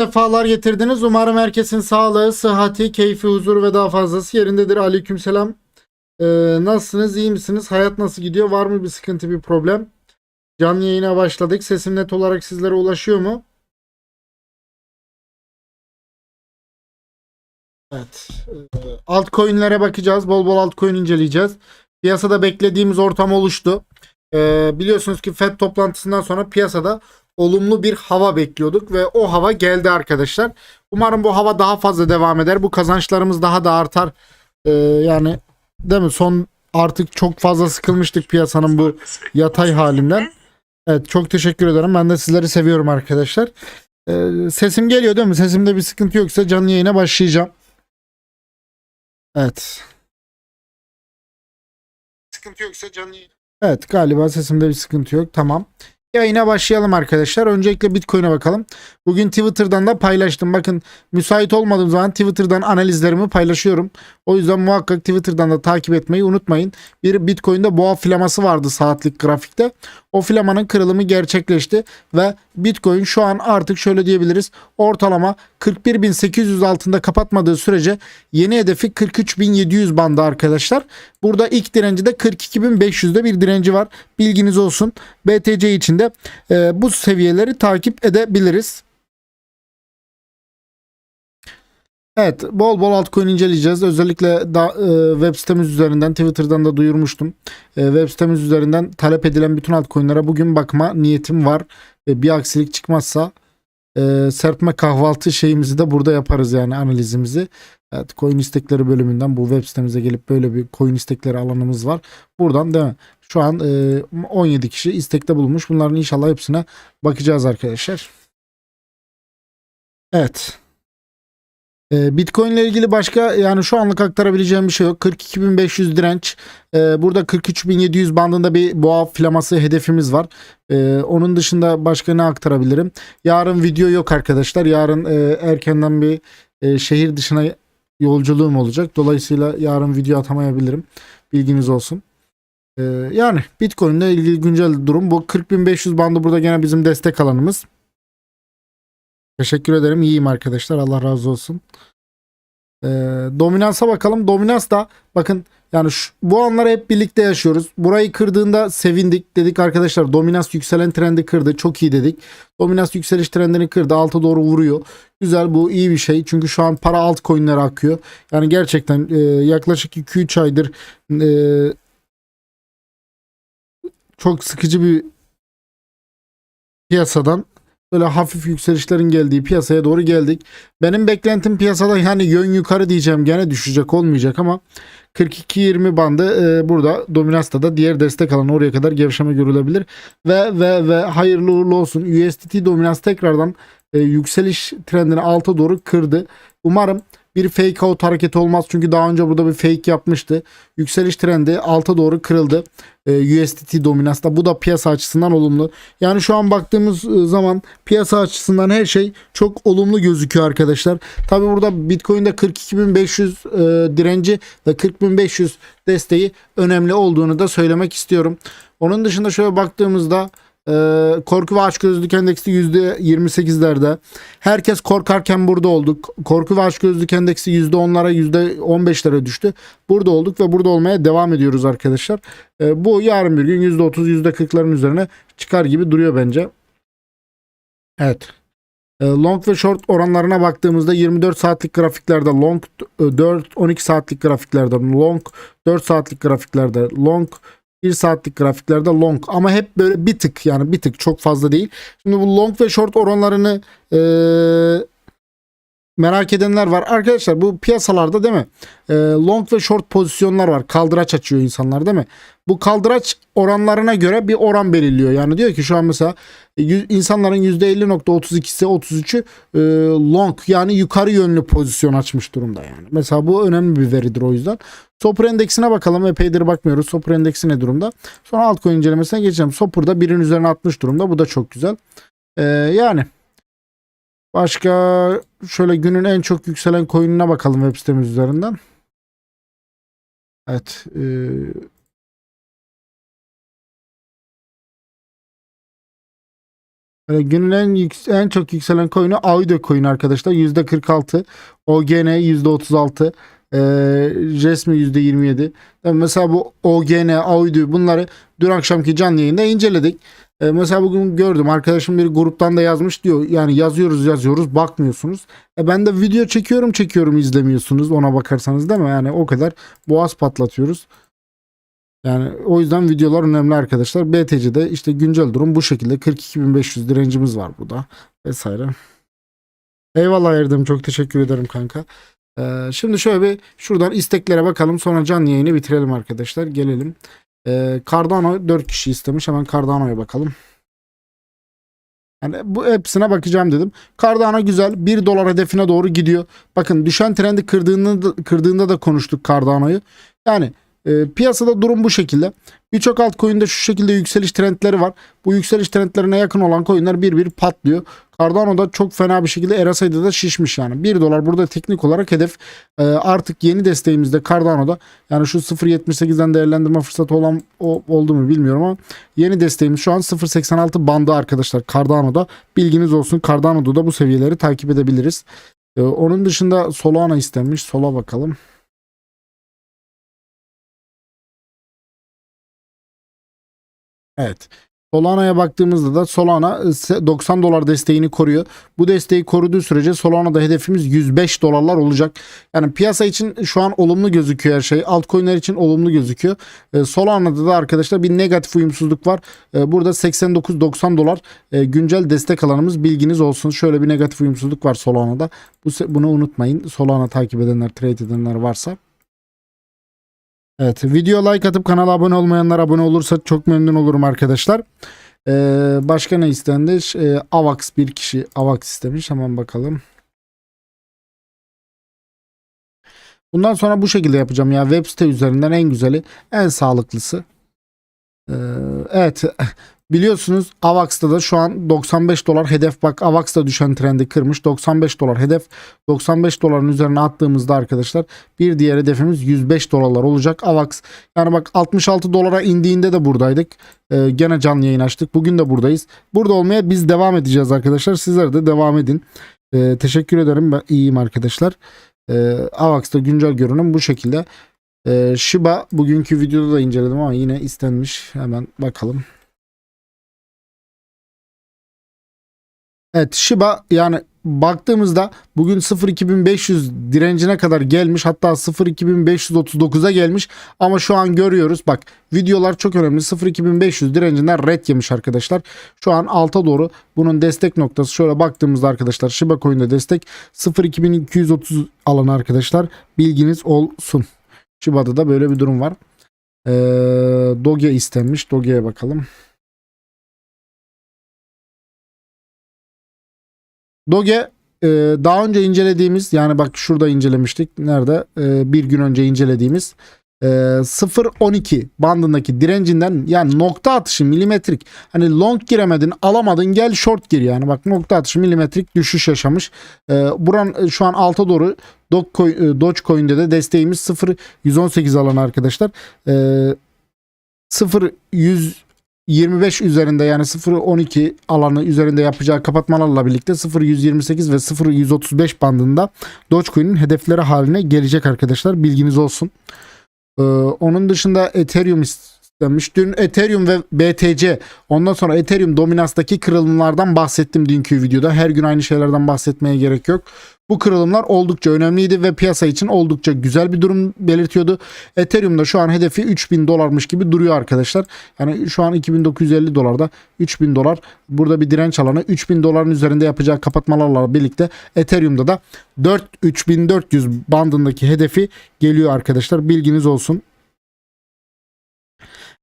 Defalar getirdiniz. Umarım herkesin sağlığı, sıhhati, keyfi, huzuru ve daha fazlası yerindedir. Aleykümselam. Ee, nasılsınız? iyi misiniz? Hayat nasıl gidiyor? Var mı bir sıkıntı, bir problem? Canlı yayına başladık. Sesim net olarak sizlere ulaşıyor mu? Evet. Ee, altcoin'lere bakacağız. Bol bol altcoin inceleyeceğiz. Piyasada beklediğimiz ortam oluştu. Ee, biliyorsunuz ki FED toplantısından sonra piyasada olumlu bir hava bekliyorduk ve o hava geldi arkadaşlar. Umarım bu hava daha fazla devam eder. Bu kazançlarımız daha da artar. Ee, yani değil mi? Son artık çok fazla sıkılmıştık piyasanın bu yatay halinden. Evet çok teşekkür ederim. Ben de sizleri seviyorum arkadaşlar. Ee, sesim geliyor değil mi? Sesimde bir sıkıntı yoksa canlı yayına başlayacağım. Evet. Sıkıntı yoksa canlı. Evet galiba sesimde bir sıkıntı yok. Tamam. Yayına başlayalım arkadaşlar. Öncelikle Bitcoin'e bakalım. Bugün Twitter'dan da paylaştım. Bakın müsait olmadığım zaman Twitter'dan analizlerimi paylaşıyorum. O yüzden muhakkak Twitter'dan da takip etmeyi unutmayın. Bir Bitcoin'de boğa flaması vardı saatlik grafikte. O flamanın kırılımı gerçekleşti ve Bitcoin şu an artık şöyle diyebiliriz. Ortalama 41.800 altında kapatmadığı sürece yeni hedefi 43.700 bandı arkadaşlar. Burada ilk direnci de 42.500'de bir direnci var. Bilginiz olsun. BTC için de e, bu seviyeleri takip edebiliriz. Evet bol bol altcoin inceleyeceğiz. Özellikle da, e, web sitemiz üzerinden Twitter'dan da duyurmuştum. E, web sitemiz üzerinden talep edilen bütün altcoin'lere bugün bakma niyetim var. E, bir aksilik çıkmazsa e, serpme kahvaltı şeyimizi de burada yaparız yani analizimizi. Evet coin istekleri bölümünden bu web sitemize gelip böyle bir coin istekleri alanımız var. Buradan mi? Şu an e, 17 kişi istekte bulunmuş. Bunların inşallah hepsine bakacağız arkadaşlar. Evet. Ee, Bitcoin ile ilgili başka yani şu anlık aktarabileceğim bir şey yok. 42.500 direnç. Ee, burada 43.700 bandında bir boğa flaması hedefimiz var. Ee, onun dışında başka ne aktarabilirim? Yarın video yok arkadaşlar. Yarın e, erkenden bir e, şehir dışına yolculuğum olacak. Dolayısıyla yarın video atamayabilirim. Bilginiz olsun. Yani Bitcoin ile ilgili güncel durum bu. 40.500 bandı burada gene bizim destek alanımız. Teşekkür ederim. İyiyim arkadaşlar. Allah razı olsun. Ee, dominansa bakalım. Dominans da bakın yani şu, bu anları hep birlikte yaşıyoruz. Burayı kırdığında sevindik. Dedik arkadaşlar dominans yükselen trendi kırdı. Çok iyi dedik. Dominans yükseliş trendini kırdı. Alta doğru vuruyor. Güzel bu iyi bir şey. Çünkü şu an para altcoin'lere akıyor. Yani gerçekten e, yaklaşık 2-3 aydır e, çok sıkıcı bir piyasadan böyle hafif yükselişlerin geldiği piyasaya doğru geldik. Benim beklentim piyasada yani yön yukarı diyeceğim gene düşecek olmayacak ama 42-20 bandı e, burada Dominas'ta da diğer destek alanı oraya kadar gevşeme görülebilir. Ve ve ve hayırlı uğurlu olsun. USDT Dominans tekrardan e, yükseliş trendini alta doğru kırdı. Umarım bir fake out hareketi olmaz. Çünkü daha önce burada bir fake yapmıştı. Yükseliş trendi alta doğru kırıldı. E, USDT dominansta. Bu da piyasa açısından olumlu. Yani şu an baktığımız e, zaman piyasa açısından her şey çok olumlu gözüküyor arkadaşlar. Tabi burada Bitcoin'de 42.500 e, direnci ve 40.500 desteği önemli olduğunu da söylemek istiyorum. Onun dışında şöyle baktığımızda e, korku ve açgözlülük endeksi %28'lerde. Herkes korkarken burada olduk. Korku ve açgözlülük endeksi %10'lara %15'lere düştü. Burada olduk ve burada olmaya devam ediyoruz arkadaşlar. E, bu yarın bir gün %30 %40'ların üzerine çıkar gibi duruyor bence. Evet. E, Long ve short oranlarına baktığımızda 24 saatlik grafiklerde long 4 12 saatlik grafiklerde long 4 saatlik grafiklerde long 1 saatlik grafiklerde long ama hep böyle bir tık yani bir tık çok fazla değil. Şimdi bu long ve short oranlarını eee, merak edenler var. Arkadaşlar bu piyasalarda değil mi? Eee, long ve short pozisyonlar var. Kaldıraç açıyor insanlar değil mi? Bu kaldıraç oranlarına göre bir oran belirliyor. Yani diyor ki şu an mesela insanların %50.32'si 33'ü e, long yani yukarı yönlü pozisyon açmış durumda yani. Mesela bu önemli bir veridir o yüzden. Sopra endeksine bakalım. Epeydir bakmıyoruz. Sopra endeksi ne durumda? Sonra altcoin incelemesine geçeceğim. Sopra'da birin üzerine 60 durumda. Bu da çok güzel. Ee, yani başka şöyle günün en çok yükselen coin'ine bakalım web sitemiz üzerinden. Evet. e, Böyle günün en, yük- en çok yükselen coin'i Audio coin arkadaşlar. %46. OGN %36. Ee, resmi %27. Yani mesela bu OGN, Audio bunları dün akşamki canlı yayında inceledik. Ee, mesela bugün gördüm arkadaşım bir gruptan da yazmış diyor. Yani yazıyoruz yazıyoruz bakmıyorsunuz. E ben de video çekiyorum çekiyorum izlemiyorsunuz ona bakarsanız değil mi? Yani o kadar boğaz patlatıyoruz. Yani o yüzden videolar önemli arkadaşlar. BTC'de işte güncel durum bu şekilde. 42.500 direncimiz var burada vesaire. Eyvallah Erdem çok teşekkür ederim kanka. Ee, şimdi şöyle bir şuradan isteklere bakalım sonra canlı yayını bitirelim arkadaşlar. Gelelim. Ee, Cardano 4 kişi istemiş. Hemen Cardano'ya bakalım. Yani bu hepsine bakacağım dedim. Cardano güzel. 1 dolar hedefine doğru gidiyor. Bakın düşen trendi kırdığında da, kırdığında da konuştuk Cardano'yu. Yani e, piyasada durum bu şekilde. Birçok altcoin'de şu şekilde yükseliş trendleri var. Bu yükseliş trendlerine yakın olan coin'ler bir bir patlıyor. Cardano da çok fena bir şekilde RSI'de de şişmiş yani. 1 dolar burada teknik olarak hedef. E, artık yeni desteğimizde Cardano'da yani şu 0.78'den değerlendirme fırsatı olan o, oldu mu bilmiyorum ama yeni desteğimiz şu an 0.86 bandı arkadaşlar Cardano'da. Bilginiz olsun Cardano'da da bu seviyeleri takip edebiliriz. E, onun dışında Solana istenmiş. Sola bakalım. Evet. Solana'ya baktığımızda da Solana e, 90 dolar desteğini koruyor. Bu desteği koruduğu sürece Solana'da hedefimiz 105 dolarlar olacak. Yani piyasa için şu an olumlu gözüküyor her şey. Altcoin'ler için olumlu gözüküyor. E, Solana'da da arkadaşlar bir negatif uyumsuzluk var. E, burada 89-90 dolar e, güncel destek alanımız bilginiz olsun. Şöyle bir negatif uyumsuzluk var Solana'da. Bunu unutmayın. Solana takip edenler, trade edenler varsa. Evet video like atıp kanala abone olmayanlar abone olursa çok memnun olurum arkadaşlar. Ee, başka ne istendi? Ee, Avax bir kişi Avax istemiş. Hemen bakalım. Bundan sonra bu şekilde yapacağım ya. Web site üzerinden en güzeli, en sağlıklısı. Ee, evet. Biliyorsunuz Avax'ta da şu an 95 dolar hedef. Bak Avax'ta düşen trendi kırmış. 95 dolar hedef. 95 doların üzerine attığımızda arkadaşlar bir diğer hedefimiz 105 dolarlar olacak Avax. Yani bak 66 dolara indiğinde de buradaydık. Ee, gene canlı yayın açtık. Bugün de buradayız. Burada olmaya biz devam edeceğiz arkadaşlar. Sizler de devam edin. Ee, teşekkür ederim. Ben iyiyim arkadaşlar. Ee, Avax'ta güncel görünüm bu şekilde. Ee, Shiba bugünkü videoda da inceledim ama yine istenmiş. Hemen bakalım Evet Shiba yani baktığımızda bugün 0.2500 direncine kadar gelmiş hatta 0.2539'a gelmiş. Ama şu an görüyoruz bak videolar çok önemli. 0.2500 direncinden red yemiş arkadaşlar. Şu an alta doğru bunun destek noktası. Şöyle baktığımızda arkadaşlar Shiba Coin'de destek 0.2230 alanı arkadaşlar. Bilginiz olsun. Shiba'da da böyle bir durum var. Ee, Doge istenmiş. Doge'ye bakalım Doge e, daha önce incelediğimiz yani bak şurada incelemiştik. Nerede? E, bir gün önce incelediğimiz e, 0.12 bandındaki direncinden yani nokta atışı milimetrik hani long giremedin alamadın gel short gir yani bak nokta atışı milimetrik düşüş yaşamış. E, buran şu an alta doğru Dogecoin, e, Dogecoin'de de desteğimiz 0.118 alanı arkadaşlar. E, 0.100 25 üzerinde yani 0.12 alanı üzerinde yapacağı kapatmalarla birlikte 0.128 ve 0.135 bandında Dogecoin'in hedefleri haline gelecek arkadaşlar. Bilginiz olsun. Ee, onun dışında Ethereum istenmiş. Dün Ethereum ve BTC ondan sonra Ethereum dominanstaki kırılımlardan bahsettim dünkü videoda. Her gün aynı şeylerden bahsetmeye gerek yok. Bu kırılımlar oldukça önemliydi ve piyasa için oldukça güzel bir durum belirtiyordu. Ethereum'da şu an hedefi 3000 dolarmış gibi duruyor arkadaşlar. Yani şu an 2950 dolarda 3000 dolar burada bir direnç alanı 3000 doların üzerinde yapacağı kapatmalarla birlikte Ethereum'da da 4 3400 bandındaki hedefi geliyor arkadaşlar. Bilginiz olsun.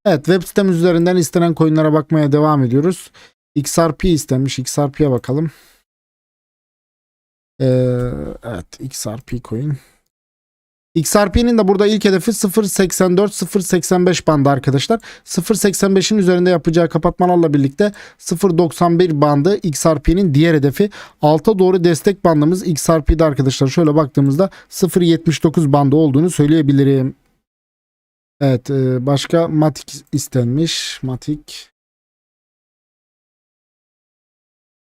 Evet web sitemiz üzerinden istenen coinlere bakmaya devam ediyoruz. XRP istenmiş. XRP'ye bakalım. Ee, evet XRP coin. XRP'nin de burada ilk hedefi 0.84-0.85 bandı arkadaşlar. 0.85'in üzerinde yapacağı kapatmalarla birlikte 0.91 bandı XRP'nin diğer hedefi. Alta doğru destek bandımız XRP'de arkadaşlar. Şöyle baktığımızda 0.79 bandı olduğunu söyleyebilirim. Evet e, başka Matic istenmiş. Matic.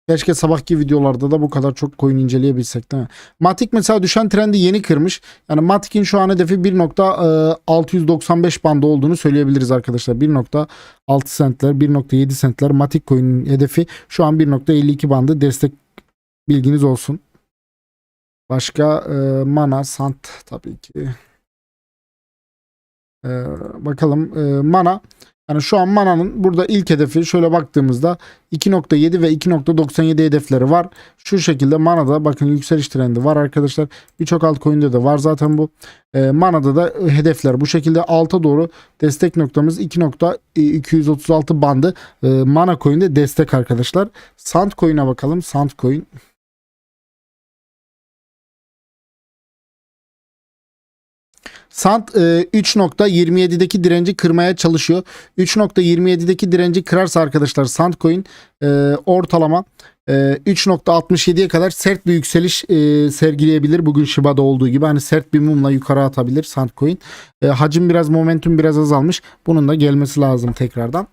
Keşke sabahki videolarda da bu kadar çok coin inceleyebilsek değil mi? Matic mesela düşen trendi yeni kırmış. Yani Matic'in şu an hedefi 1.695 bandı olduğunu söyleyebiliriz arkadaşlar. 1.6 centler, 1.7 centler Matic coin'in hedefi şu an 1.52 bandı destek bilginiz olsun. Başka e, Mana, Sant tabii ki. E, bakalım e, Mana yani şu an Mana'nın burada ilk hedefi şöyle baktığımızda 2.7 ve 2.97 hedefleri var. Şu şekilde Mana'da bakın yükseliş trendi var arkadaşlar. Birçok altcoin'de de var zaten bu. E, Mana'da da hedefler bu şekilde alta doğru destek noktamız 2.236 bandı. E, Mana coin'de destek arkadaşlar. Sant coin'e bakalım. Sant coin Sant e, 3.27'deki direnci kırmaya çalışıyor. 3.27'deki direnci kırarsa arkadaşlar Sandcoin e, ortalama e, 3.67'ye kadar sert bir yükseliş e, sergileyebilir. Bugün Shiba'da olduğu gibi hani sert bir mumla yukarı atabilir Sandcoin. E, hacim biraz momentum biraz azalmış. Bunun da gelmesi lazım tekrardan.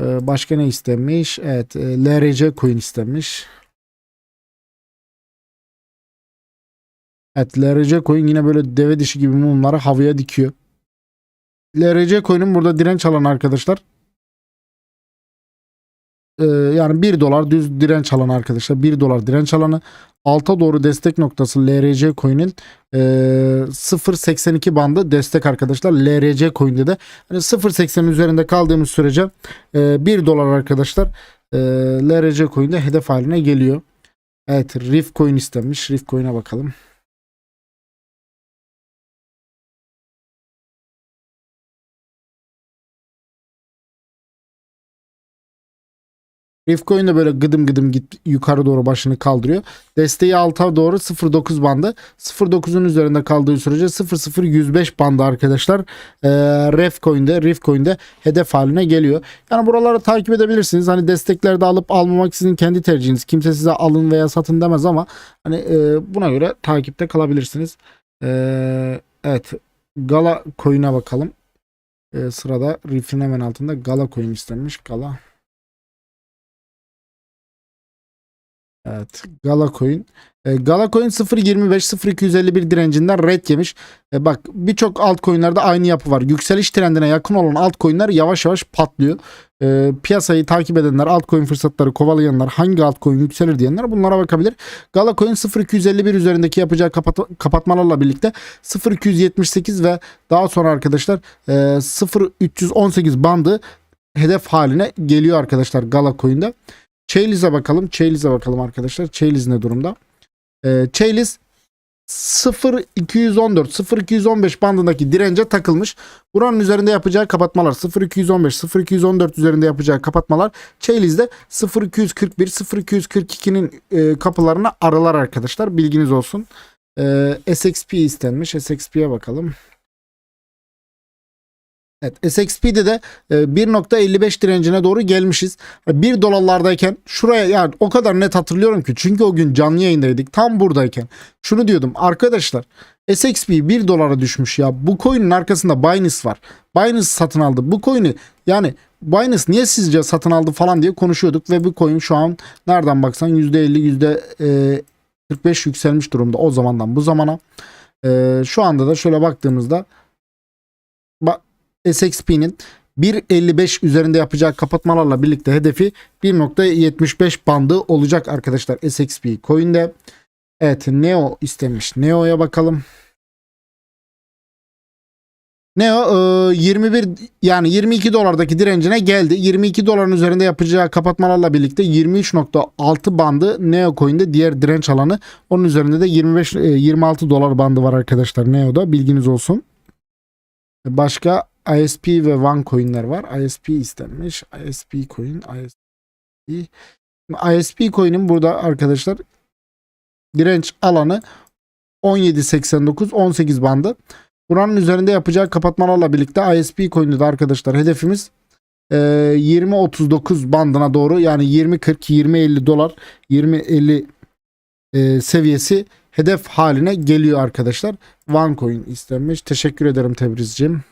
E, başka ne istenmiş? Evet e, LRC coin istenmiş. Evet coin yine böyle deve dişi gibi mumları havaya dikiyor. LRC coin'in burada direnç alanı arkadaşlar. Ee, yani 1 dolar düz direnç alanı arkadaşlar. 1 dolar direnç alanı. Alta doğru destek noktası LRC coin'in e, 0.82 bandı destek arkadaşlar. LRC coin'de de hani 0.80'in üzerinde kaldığımız sürece e, 1 dolar arkadaşlar e, LRC coin'de hedef haline geliyor. Evet Riff coin istenmiş. Riff coin'e bakalım. Rifcoin de böyle gıdım gıdım git yukarı doğru başını kaldırıyor. Desteği alta doğru 0.9 bandı. 0.9'un üzerinde kaldığı sürece 0.0105 bandı arkadaşlar. Ee, Refcoin'de, Rifcoin'de hedef haline geliyor. Yani buraları takip edebilirsiniz. Hani destekleri de alıp almamak sizin kendi tercihiniz. Kimse size alın veya satın demez ama hani e, buna göre takipte kalabilirsiniz. Ee, evet. Gala coin'e bakalım. Ee, sırada Riff'in hemen altında Gala coin istenmiş. Gala. Evet. Gala Coin. E, Gala Coin 0.25-0.251 direncinden red yemiş. E, bak birçok altcoin'lerde aynı yapı var. Yükseliş trendine yakın olan altcoin'ler yavaş yavaş patlıyor. E, piyasayı takip edenler, altcoin fırsatları kovalayanlar, hangi altcoin yükselir diyenler bunlara bakabilir. Gala Coin 0.251 üzerindeki yapacağı kapat- kapatmalarla birlikte 0.278 ve daha sonra arkadaşlar e, 0.318 bandı hedef haline geliyor arkadaşlar Gala Coin'de. Chailiz'e bakalım. Chailiz'e bakalım arkadaşlar. Chailiz ne durumda? Ee, Chailiz 0214 0215 bandındaki dirence takılmış. Buranın üzerinde yapacağı kapatmalar 0215 0214 üzerinde yapacağı kapatmalar Chailiz'de 0241 0242'nin e, kapılarına aralar arkadaşlar. Bilginiz olsun. Ee, SXP istenmiş. SXP'ye bakalım. Evet SXP'de de e, 1.55 direncine doğru gelmişiz. 1 dolarlardayken şuraya yani o kadar net hatırlıyorum ki çünkü o gün canlı yayındaydık tam buradayken. Şunu diyordum arkadaşlar SXP 1 dolara düşmüş ya bu coin'in arkasında Binance var. Binance satın aldı bu coin'i yani Binance niye sizce satın aldı falan diye konuşuyorduk ve bu coin şu an nereden baksan %50 %45 yükselmiş durumda o zamandan bu zamana. E, şu anda da şöyle baktığımızda SXP'nin 1.55 üzerinde yapacağı kapatmalarla birlikte hedefi 1.75 bandı olacak arkadaşlar SXP coin'de. Evet Neo istemiş. Neo'ya bakalım. Neo 21 yani 22 dolardaki direncine geldi. 22 doların üzerinde yapacağı kapatmalarla birlikte 23.6 bandı Neo coin'de diğer direnç alanı. Onun üzerinde de 25 26 dolar bandı var arkadaşlar Neo'da bilginiz olsun. Başka ISP ve OneCoin'ler var. ISP istenmiş. ISP coin, ISP. ISP coin'in burada arkadaşlar direnç alanı 17.89 18 bandı. Buranın üzerinde yapacağı kapatmalarla birlikte ISP coin'de de arkadaşlar hedefimiz e, 20-39 bandına doğru yani 20-40 20-50 dolar 20-50 e, seviyesi hedef haline geliyor arkadaşlar. OneCoin istenmiş. Teşekkür ederim Tebrizciğim.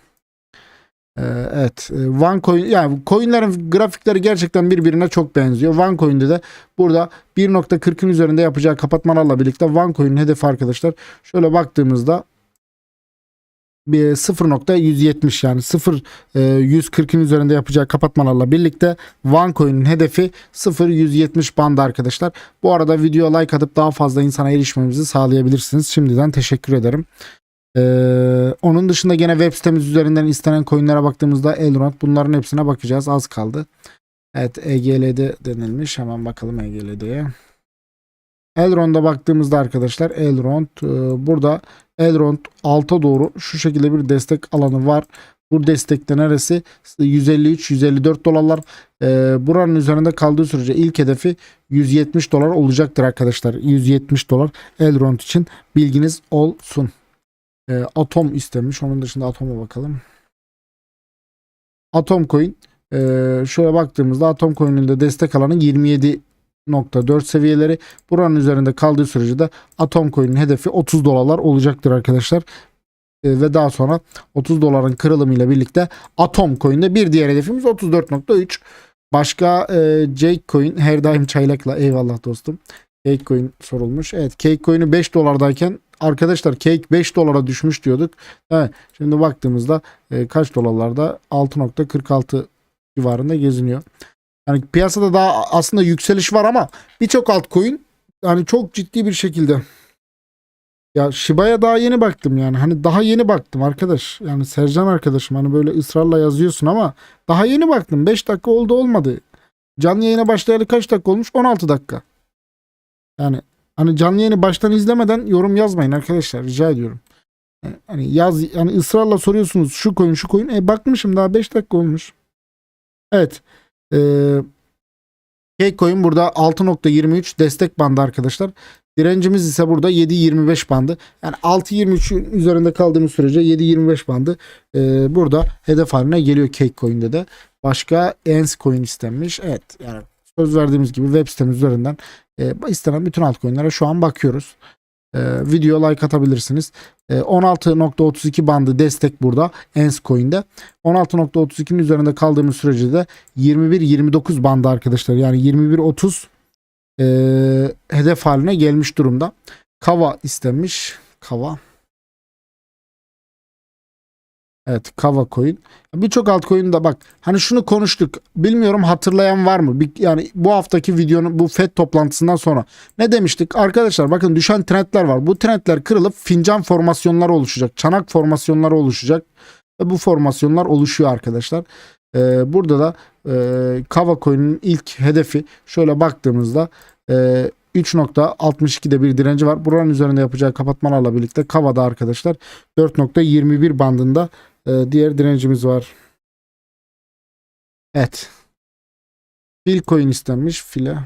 Ee, evet. e, OneCoin yani coinlerin grafikleri gerçekten birbirine çok benziyor. OneCoin'de de burada 1.40'ın üzerinde yapacağı kapatmalarla birlikte OneCoin'in hedefi arkadaşlar şöyle baktığımızda bir 0.170 yani 0 e, 140'ın üzerinde yapacağı kapatmalarla birlikte OneCoin'in hedefi 0.170 bandı arkadaşlar. Bu arada videoya like atıp daha fazla insana erişmemizi sağlayabilirsiniz. Şimdiden teşekkür ederim. Ee, onun dışında gene web sitemiz üzerinden istenen coinlere baktığımızda Elrond bunların hepsine bakacağız. Az kaldı. Evet EGL'de denilmiş. Hemen bakalım EGL'de. Elrond'a baktığımızda arkadaşlar Elrond e, burada Elrond alta doğru şu şekilde bir destek alanı var. Bu destekte neresi? 153-154 dolarlar. Ee, buranın üzerinde kaldığı sürece ilk hedefi 170 dolar olacaktır arkadaşlar. 170 dolar Elrond için bilginiz olsun. Ee, Atom istemiş. Onun dışında Atom'a bakalım. Atom Coin. Ee, şöyle baktığımızda Atom Coin'in de destek alanı 27.4 seviyeleri. Buranın üzerinde kaldığı sürece de Atom Coin'in hedefi 30 dolarlar olacaktır arkadaşlar. Ee, ve daha sonra 30 doların kırılımıyla birlikte Atom Coin'de bir diğer hedefimiz 34.3. Başka e, Jake Coin her daim çaylakla eyvallah dostum. Cake Coin sorulmuş. Evet Cake Coin'i 5 dolardayken arkadaşlar Cake 5 dolara düşmüş diyorduk. Evet, şimdi baktığımızda e, kaç dolarlarda 6.46 civarında geziniyor. Yani piyasada daha aslında yükseliş var ama birçok altcoin yani çok ciddi bir şekilde ya Shiba'ya daha yeni baktım yani. Hani daha yeni baktım arkadaş. Yani Sercan arkadaşım hani böyle ısrarla yazıyorsun ama daha yeni baktım. 5 dakika oldu olmadı. Canlı yayına başlayalı kaç dakika olmuş? 16 dakika. Yani hani canlı yayını baştan izlemeden yorum yazmayın arkadaşlar rica ediyorum. Yani Hani yaz yani ısrarla soruyorsunuz şu koyun şu koyun. E bakmışım daha 5 dakika olmuş. Evet. Ee, K-Coin burada 6.23 destek bandı arkadaşlar. Direncimiz ise burada 7.25 bandı. Yani 6.23'ün üzerinde kaldığımız sürece 7.25 bandı ee, burada hedef haline geliyor K-Coin'de de. Başka ENS coin istenmiş. Evet yani söz verdiğimiz gibi web sitemiz üzerinden e, istenen bütün altcoin'lere şu an bakıyoruz. E, video like atabilirsiniz. E, 16.32 bandı destek burada ENS coin'de. 16.32'nin üzerinde kaldığımız sürece de 21-29 bandı arkadaşlar. Yani 21-30 e, hedef haline gelmiş durumda. Kava istenmiş. Kava. Evet Kava coin. Birçok altcoin da bak hani şunu konuştuk. Bilmiyorum hatırlayan var mı? Bir, yani bu haftaki videonun bu FED toplantısından sonra ne demiştik? Arkadaşlar bakın düşen trendler var. Bu trendler kırılıp fincan formasyonları oluşacak. Çanak formasyonları oluşacak. Ve bu formasyonlar oluşuyor arkadaşlar. Ee, burada da e, Kava coin'in ilk hedefi şöyle baktığımızda e, 3.62'de bir direnci var. Buranın üzerinde yapacağı kapatmalarla birlikte Kava'da arkadaşlar 4.21 bandında e, diğer direncimiz var. Evet. Fil coin istenmiş. File.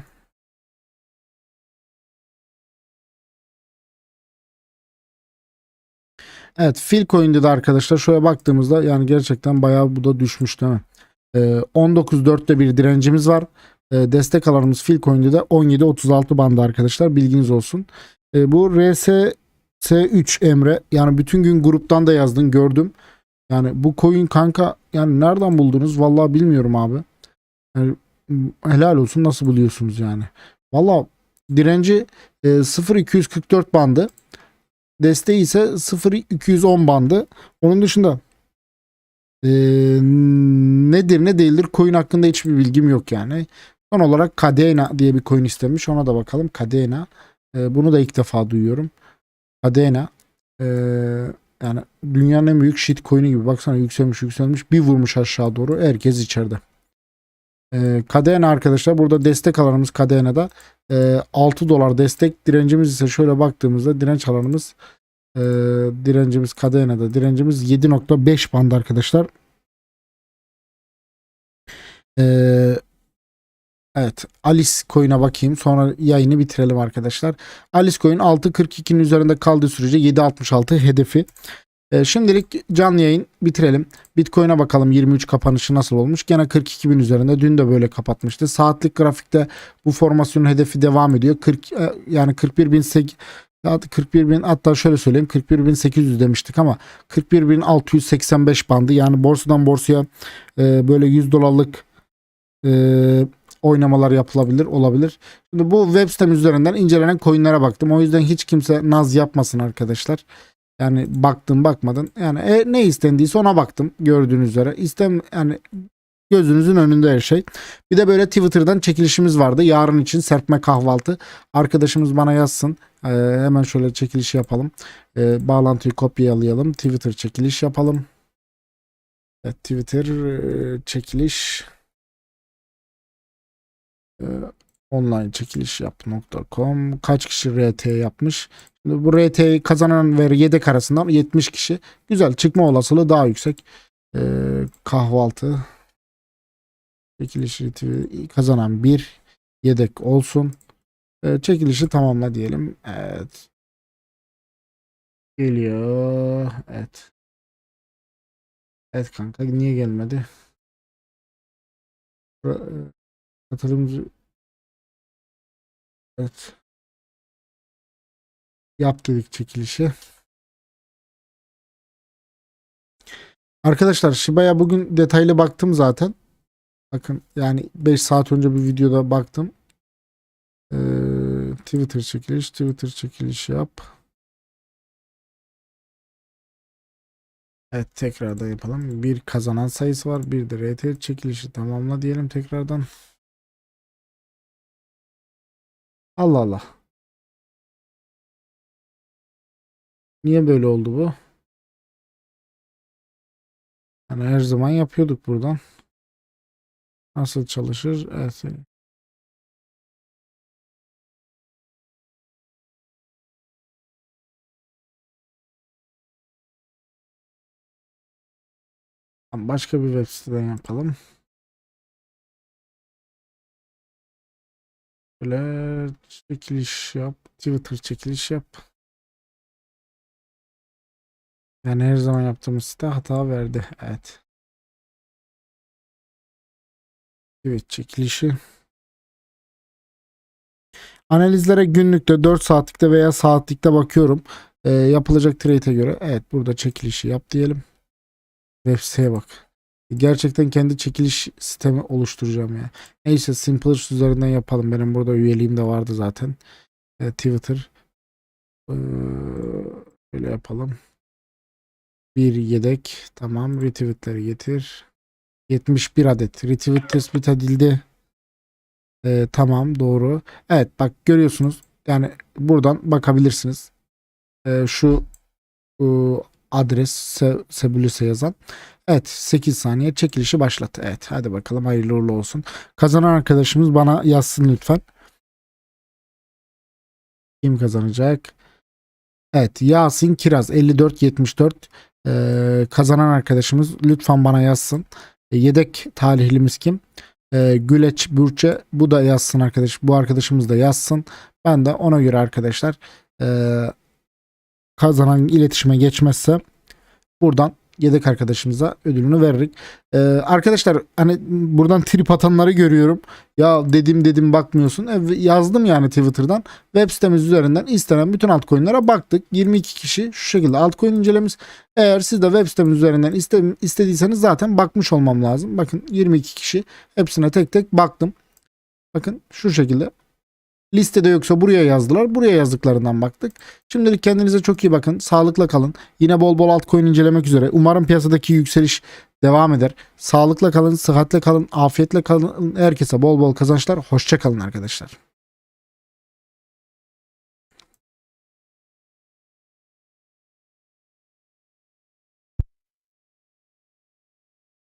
Evet fil coin'de de arkadaşlar şöyle baktığımızda yani gerçekten bayağı bu da düşmüş değil mi? Ee, 19.4'te bir direncimiz var. Ee, destek alanımız fil coin'de de 17.36 bandı arkadaşlar bilginiz olsun. Ee, bu RSS3 Emre yani bütün gün gruptan da yazdın gördüm. Yani bu coin kanka yani nereden buldunuz? Vallahi bilmiyorum abi. Yani, m, helal olsun nasıl buluyorsunuz yani. Vallahi direnci e, 0.244 bandı. Desteği ise 0.210 bandı. Onun dışında e, nedir ne değildir coin hakkında hiçbir bilgim yok yani. Son olarak Cadena diye bir coin istemiş. Ona da bakalım. Cadena. E, bunu da ilk defa duyuyorum. Cadena. E, yani dünyanın en büyük shit coin'i gibi. Baksana yükselmiş yükselmiş. Bir vurmuş aşağı doğru. Herkes içeride. E, Cadena arkadaşlar. Burada destek alanımız Cadena'da. E, 6 dolar destek. Direncimiz ise şöyle baktığımızda direnç alanımız e, direncimiz Cadena'da. Direncimiz 7.5 band arkadaşlar. Eee Evet Alice Coin'e bakayım sonra yayını bitirelim arkadaşlar. Alice Coin 6.42'nin üzerinde kaldığı sürece 7.66 hedefi. Ee, şimdilik canlı yayın bitirelim. Bitcoin'e bakalım 23 kapanışı nasıl olmuş. Gene 42.000 üzerinde dün de böyle kapatmıştı. Saatlik grafikte bu formasyonun hedefi devam ediyor. 40 e, yani 41.800 Hadi 41 bin hatta şöyle söyleyeyim 41 bin 800 demiştik ama 41 bin 685 bandı yani borsadan borsaya e, böyle 100 dolarlık e, oynamalar yapılabilir olabilir. Şimdi bu web sitem üzerinden incelenen coinlere baktım. O yüzden hiç kimse naz yapmasın arkadaşlar. Yani baktım bakmadın. Yani e, ne istendiyse ona baktım gördüğünüz üzere. İstem yani gözünüzün önünde her şey. Bir de böyle Twitter'dan çekilişimiz vardı. Yarın için serpme kahvaltı. Arkadaşımız bana yazsın. Ee, hemen şöyle çekiliş yapalım. Ee, bağlantıyı kopyalayalım. Twitter çekiliş yapalım. Evet, Twitter e, çekiliş e, online çekiliş yap.com kaç kişi RT yapmış? Şimdi bu RT'yi kazanan ve yedek arasından 70 kişi. Güzel çıkma olasılığı daha yüksek. Ee, kahvaltı çekiliş RT kazanan bir yedek olsun. Ee, çekilişi tamamla diyelim. Evet. Geliyor. Evet. Evet kanka niye gelmedi? Katılımcı Evet. Yap dedik çekilişi. Arkadaşlar Shiba'ya bugün detaylı baktım zaten. Bakın yani 5 saat önce bir videoda baktım. Ee, Twitter çekiliş, Twitter çekiliş yap. Evet tekrardan yapalım. Bir kazanan sayısı var. Bir de RT çekilişi tamamla diyelim tekrardan. Allah Allah. Niye böyle oldu bu? Hani her zaman yapıyorduk buradan. Nasıl çalışır? Evet. Başka bir web siteden yapalım. Böyle çekiliş yap. Twitter çekiliş yap. Yani her zaman yaptığımız site hata verdi. Evet. Evet çekilişi. Analizlere günlükte 4 saatlikte veya saatlikte bakıyorum. Ee, yapılacak trade'e göre. Evet burada çekilişi yap diyelim. Web siteye bak. Gerçekten kendi çekiliş sistemi oluşturacağım ya. Neyse Simplers üzerinden yapalım. Benim burada üyeliğim de vardı zaten. Ee, Twitter. Ee, yapalım. Bir yedek. Tamam. Retweetleri getir. 71 adet. Retweet tespit edildi. Ee, tamam doğru. Evet bak görüyorsunuz. Yani buradan bakabilirsiniz. Ee, şu bu adres Se- Sebulüs'e yazan. Evet 8 saniye çekilişi başlat. Evet hadi bakalım hayırlı uğurlu olsun. Kazanan arkadaşımız bana yazsın lütfen. Kim kazanacak? Evet Yasin Kiraz 5474 ee, kazanan arkadaşımız lütfen bana yazsın. E, yedek talihlimiz kim? Ee, Güleç Burçe bu da yazsın arkadaş. Bu arkadaşımız da yazsın. Ben de ona göre arkadaşlar ee, kazanan iletişime geçmezse buradan yedek arkadaşımıza ödülünü veririk. Ee, arkadaşlar hani buradan trip atanları görüyorum. Ya dedim dedim bakmıyorsun. E, yazdım yani Twitter'dan. Web sitemiz üzerinden istenen bütün altcoin'lere baktık. 22 kişi şu şekilde altcoin incelememiz. Eğer siz de web sitemiz üzerinden iste, istediyseniz zaten bakmış olmam lazım. Bakın 22 kişi hepsine tek tek baktım. Bakın şu şekilde. Listede yoksa buraya yazdılar. Buraya yazdıklarından baktık. Şimdilik kendinize çok iyi bakın. Sağlıkla kalın. Yine bol bol altcoin incelemek üzere. Umarım piyasadaki yükseliş devam eder. Sağlıkla kalın, sıhhatle kalın, afiyetle kalın. Herkese bol bol kazançlar. Hoşça kalın arkadaşlar.